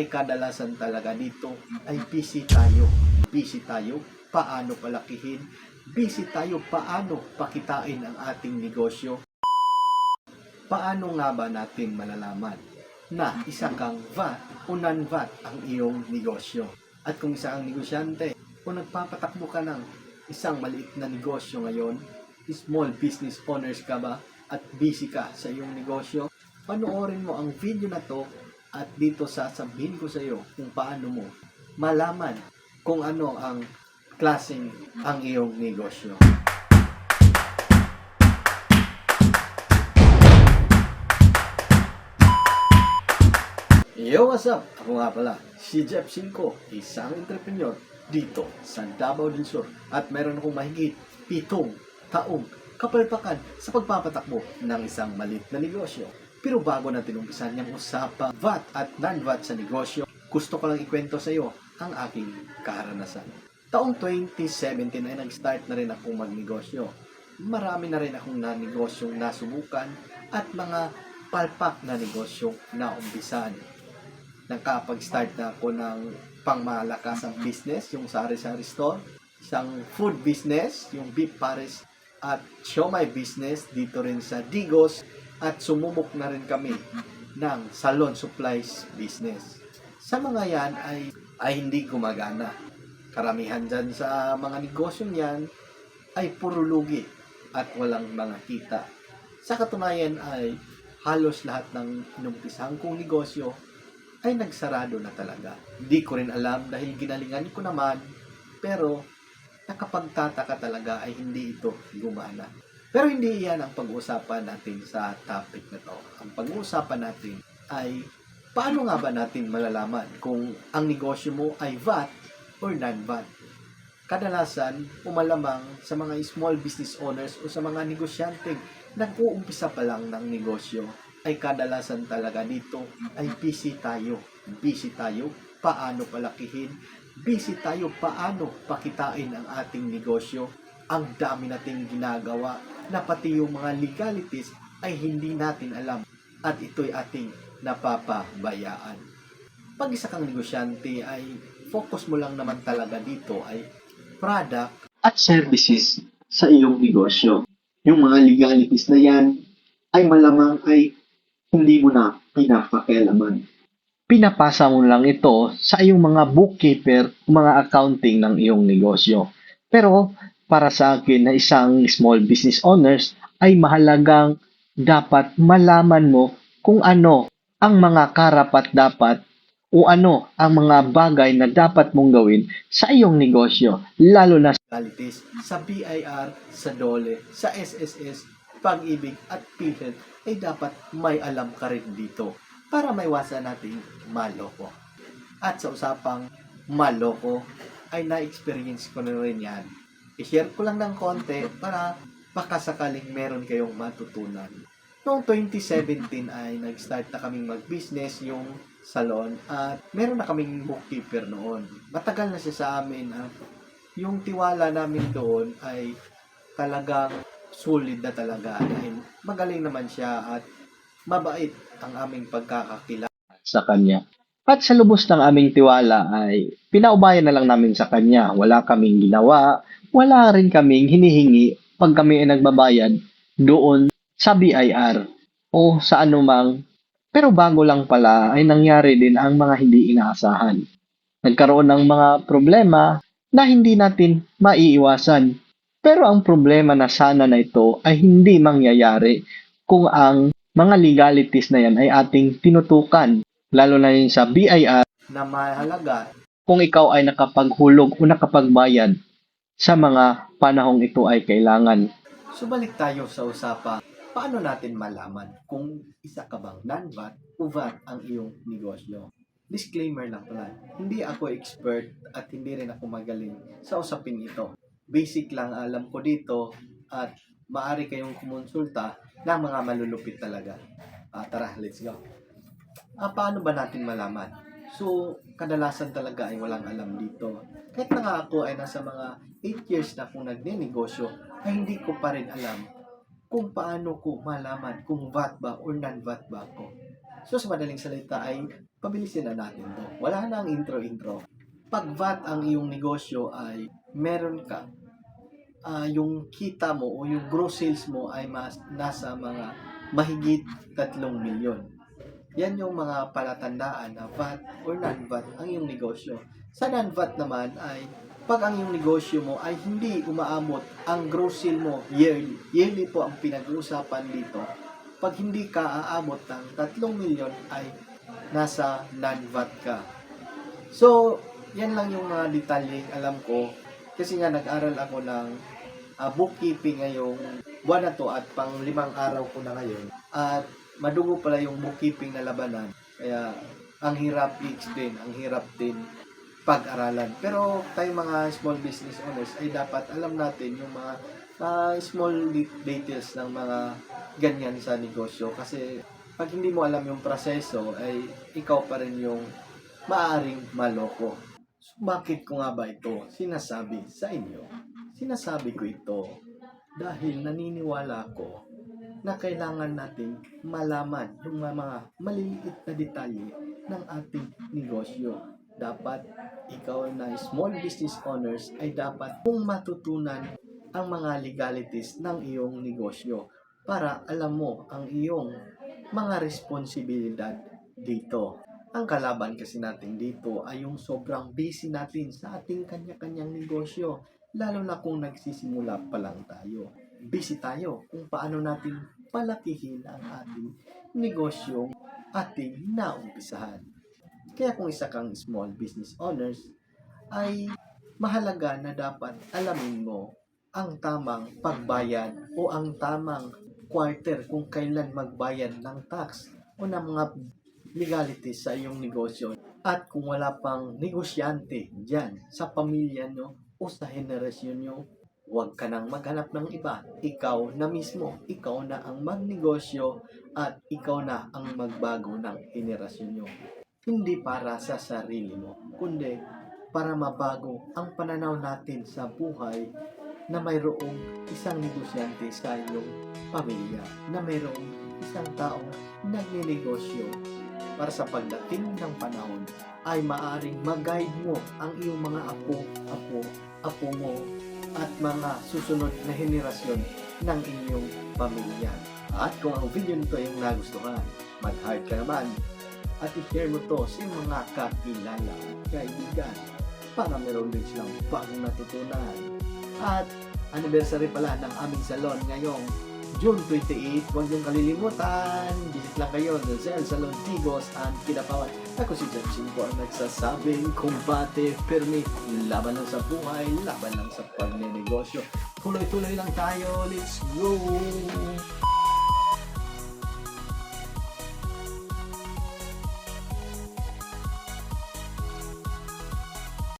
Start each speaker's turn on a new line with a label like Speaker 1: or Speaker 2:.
Speaker 1: ay kadalasan talaga dito ay busy tayo. Busy tayo paano palakihin. Busy tayo paano pakitain ang ating negosyo. Paano nga ba natin malalaman na isa kang VAT o non-VAT ang iyong negosyo? At kung isa ang negosyante o nagpapatakbo ka ng isang maliit na negosyo ngayon, small business owners ka ba at busy ka sa iyong negosyo, panoorin mo ang video na to at dito sasabihin ko sa iyo kung paano mo malaman kung ano ang klaseng ang iyong negosyo. Yo, what's up? Ako nga pala, si Jeff Cinco, isang entrepreneur dito sa Davao del Sur at meron akong mahigit pitong taong kapalpakan sa pagpapatakbo ng isang malit na negosyo. Pero bago natin umpisan yung usapang VAT at non-VAT sa negosyo, gusto ko lang ikwento sa iyo ang aking karanasan. Taong 2017 ay nag-start na rin akong magnegosyo. Marami na rin akong nanegosyong nasubukan at mga palpak na negosyo na umpisan nakapag-start na ako ng pangmalakasang business, yung sari-sari store, isang food business, yung beef pares at siomay business dito rin sa Digos at sumubok na rin kami ng salon supplies business. Sa mga yan ay, ay hindi gumagana. Karamihan dyan sa mga negosyong yan ay puro lugi at walang mga kita. Sa katunayan ay halos lahat ng inumpisahan kong negosyo ay nagsarado na talaga. Hindi ko rin alam dahil ginalingan ko naman, pero nakapagtataka talaga ay hindi ito gumana. Pero hindi iyan ang pag-uusapan natin sa topic na to. Ang pag-uusapan natin ay paano nga ba natin malalaman kung ang negosyo mo ay VAT or non-VAT. Kadalasan, umalamang sa mga small business owners o sa mga negosyante nag-uumpisa pa lang ng negosyo ay kadalasan talaga dito ay busy tayo. Busy tayo paano palakihin. Busy tayo paano pakitain ang ating negosyo. Ang dami nating ginagawa na pati yung mga legalities ay hindi natin alam at ito'y ating napapabayaan. Pag isa kang negosyante ay focus mo lang naman talaga dito ay product at services sa iyong negosyo. Yung mga legalities na yan ay malamang ay hindi mo na pinapakialaman. Pinapasa mo lang ito sa iyong mga bookkeeper, mga accounting ng iyong negosyo. Pero para sa akin na isang small business owners ay mahalagang dapat malaman mo kung ano ang mga karapat dapat o ano ang mga bagay na dapat mong gawin sa iyong negosyo, lalo na sa legalities, sa BIR, sa DOLE, sa SSS, pag-ibig at PhilHealth ay dapat may alam ka rin dito para maiwasan nating maloko. At sa usapang maloko ay na-experience ko na rin yan. I-share ko lang ng konti para baka sakaling meron kayong matutunan. Noong 2017 ay nag-start na kaming mag-business yung salon at meron na kaming bookkeeper noon. Matagal na siya sa amin at yung tiwala namin doon ay talagang solid na talaga dahil magaling naman siya at mabait ang aming pagkakakilala sa kanya. At sa lubos ng aming tiwala ay pinaubayan na lang namin sa kanya. Wala kaming ginawa, wala rin kaming hinihingi pag kami ay nagbabayad doon sa BIR o sa anumang pero bago lang pala ay nangyari din ang mga hindi inaasahan. Nagkaroon ng mga problema na hindi natin maiiwasan. Pero ang problema na sana na ito ay hindi mangyayari kung ang mga legalities na yan ay ating tinutukan. Lalo na yun sa BIR na mahalaga kung ikaw ay nakapaghulog o nakapagbayad sa mga panahong ito ay kailangan. Subalik tayo sa usapang paano natin malaman kung isa ka bang non-VAT o VAT ang iyong negosyo. Disclaimer lang pala, hindi ako expert at hindi rin ako magaling sa usaping ito. Basic lang alam ko dito at maaari kayong kumonsulta ng mga malulupit talaga. Ah, tara, let's go. Ah, paano ba natin malaman? So, kadalasan talaga ay walang alam dito. Kahit na nga ako ay nasa mga 8 years na akong nagne-negosyo, ay hindi ko pa rin alam kung paano ko malaman kung VAT ba or non-VAT ba ako. So sa madaling salita ay pabilisin na natin to. Wala na ang intro-intro. Pag VAT ang iyong negosyo ay meron ka ah, yung kita mo o yung gross sales mo ay mas, nasa mga mahigit 3 milyon. Yan yung mga palatandaan na VAT or non-VAT ang iyong negosyo. Sa non-VAT naman ay pag ang iyong negosyo mo ay hindi umaabot ang gross sale mo yearly. Yearly po ang pinag-uusapan dito. Pag hindi ka aabot ng 3 milyon ay nasa non-VAT ka. So, yan lang yung mga detalye alam ko. Kasi nga nag-aral ako ng ah, bookkeeping ngayong buwan na to at pang limang araw ko na ngayon. At madugo pala yung bookkeeping na labanan. Kaya ang hirap i-explain, ang hirap din pag-aralan. Pero tayo mga small business owners ay dapat alam natin yung mga ah, small de- details ng mga ganyan sa negosyo. Kasi pag hindi mo alam yung proseso, ay ikaw pa rin yung maaring maloko. So, bakit ko nga ba ito sinasabi sa inyo? Sinasabi ko ito dahil naniniwala ko na kailangan nating malaman yung mga maliliit na detalye ng ating negosyo. Dapat ikaw na small business owners ay dapat kung matutunan ang mga legalities ng iyong negosyo para alam mo ang iyong mga responsibilidad dito. Ang kalaban kasi natin dito ay yung sobrang busy natin sa ating kanya-kanyang negosyo, lalo na kung nagsisimula pa lang tayo. Busy tayo kung paano natin palakihin ang ating negosyong ating naumpisahan. Kaya kung isa kang small business owners, ay mahalaga na dapat alamin mo ang tamang pagbayad o ang tamang quarter kung kailan magbayad ng tax o ng mga legalities sa iyong negosyo. At kung wala pang negosyante dyan sa pamilya nyo o sa henerasyon nyo, huwag ka nang maghanap ng iba. Ikaw na mismo, ikaw na ang magnegosyo at ikaw na ang magbago ng henerasyon nyo. Hindi para sa sarili mo, kundi para mabago ang pananaw natin sa buhay na mayroong isang negosyante sa iyong pamilya, na mayroong isang taong nagninegosyo para sa pagdating ng panahon ay maaring mag-guide mo ang iyong mga apo, apo, apo mo at mga susunod na henerasyon ng inyong pamilya. At kung ang video nito ay nagustuhan, mag-heart ka naman at i-share mo to sa mga kakilala, kaibigan, para meron din silang bagong natutunan. At anniversary pala ng aming salon ngayong June 28. Huwag niyong kalilimutan. Visit lang kayo sa Zen Salon Tigos and Kidapawan. Ako si Jensin po ang nagsasabing kumbate, permi, laban lang sa buhay, laban lang sa pagnenegosyo. Tuloy-tuloy lang tayo. Let's go!